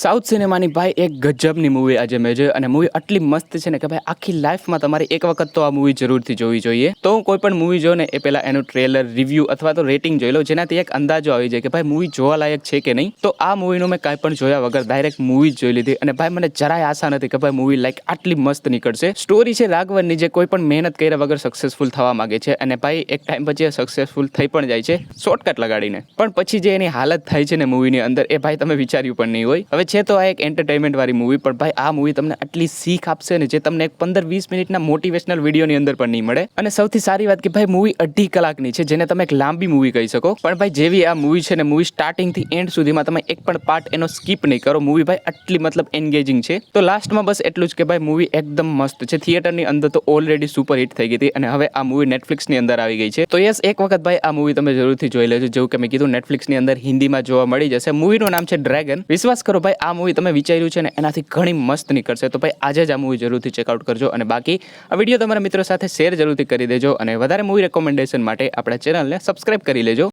South સિનેમાની ભાઈ એક ગજબની movie આજે મેં જોઈ અને મૂવી આટલી મસ્ત છે ને કે ભાઈ આખી લાઈફમાં તમારે એક વખત તો આ મૂવી જરૂરથી જોવી જોઈએ. તો હું કોઈ પણ મૂવી જોઉં ને એ પહેલાં એનું ટ્રેલર રિવ્યૂ અથવા તો રેટિંગ જોઈ લઉં, જેનાથી એક અંદાજો આવી જાય કે ભાઈ મૂવી જોવા લાયક છે કે નહીં. તો આ મૂવીનું મેં કાંઈ પણ જોયા વગર ડાયરેક્ટ મૂવી જોઈ લીધી અને ભાઈ મને જરાય આશા નથી કે ભાઈ મૂવી લાઈક આટલી મસ્ત નીકળશે. સ્ટોરી છે રાઘવનની જે કોઈ પણ મહેનત કર્યા વગર સક્સેસફુલ થવા માંગે છે અને ભાઈ એક ટાઈમ પછી સક્સેસફુલ થઈ પણ જાય છે શોર્ટકટ લગાડીને. પણ પછી જે એની હાલત થાય છે ને મૂવીની અંદર એ ભાઈ તમે વિચાર્યું પણ નહીં હોય. હવે છે તો આ એક એન્ટરટેનમેન્ટ વાળી મૂવી પણ ભાઈ, આ મૂવી તમને આટલી શીખ આપશે ને જે તમને એક પંદર વીસ મિનિટના મોટિવેશનલ વિડીયોની અંદર પણ નહીં મળે. અને સૌથી સારી વાત કે ભાઈ મૂવી અઢી કલાકની છે, જેને તમે એક લાંબી મૂવી કહી શકો. પણ ભાઈ, જેવી આ મૂવી છે ને મૂવી સ્ટાર્ટિંગથી એન્ડ સુધીમાં તમે એક પણ પાર્ટ એનો સ્કીપ નહીં કરો. મૂવી ભાઈ, આટલી મતલબ એન્ગેજિંગ છે. તો લાસ્ટમાં બસ એટલું જ કે ભાઈ મૂવી એકદમ મસ્ત છે. થિયેટરની અંદર તો ઓલરેડી સુપર હિટ થઈ ગઈ હતી અને હવે આ મૂવી નેટફ્લિક્સની અંદર આવી ગઈ છે. તો યસ એક વખત ભાઈ, આ મૂવી તમે જરૂરથી જોઈ લેજો. જેવું કે મેં કીધું નેટફ્લિક્સની અંદર હિન્દીમાં જોવા મળી જશે. મૂવીનું નામ છે ડ્રેગન વિશ્વાસ કરો ભાઈ આ મૂવી તમે વિચાર્યું છે ને, એનાથી ઘણી મસ્ત નીકળશે. તો ભાઈ, આજે જ આ મૂવી જરૂરથી ચેકઆઉટ કરજો અને બાકી આ વીડિયો તમારા મિત્રો સાથે શેર જરૂરથી કરી દેજો અને વધારે મૂવી રેકોમેન્ડેશન માટે આપણા ચેનલને સબસ્ક્રાઇબ કરી લેજો.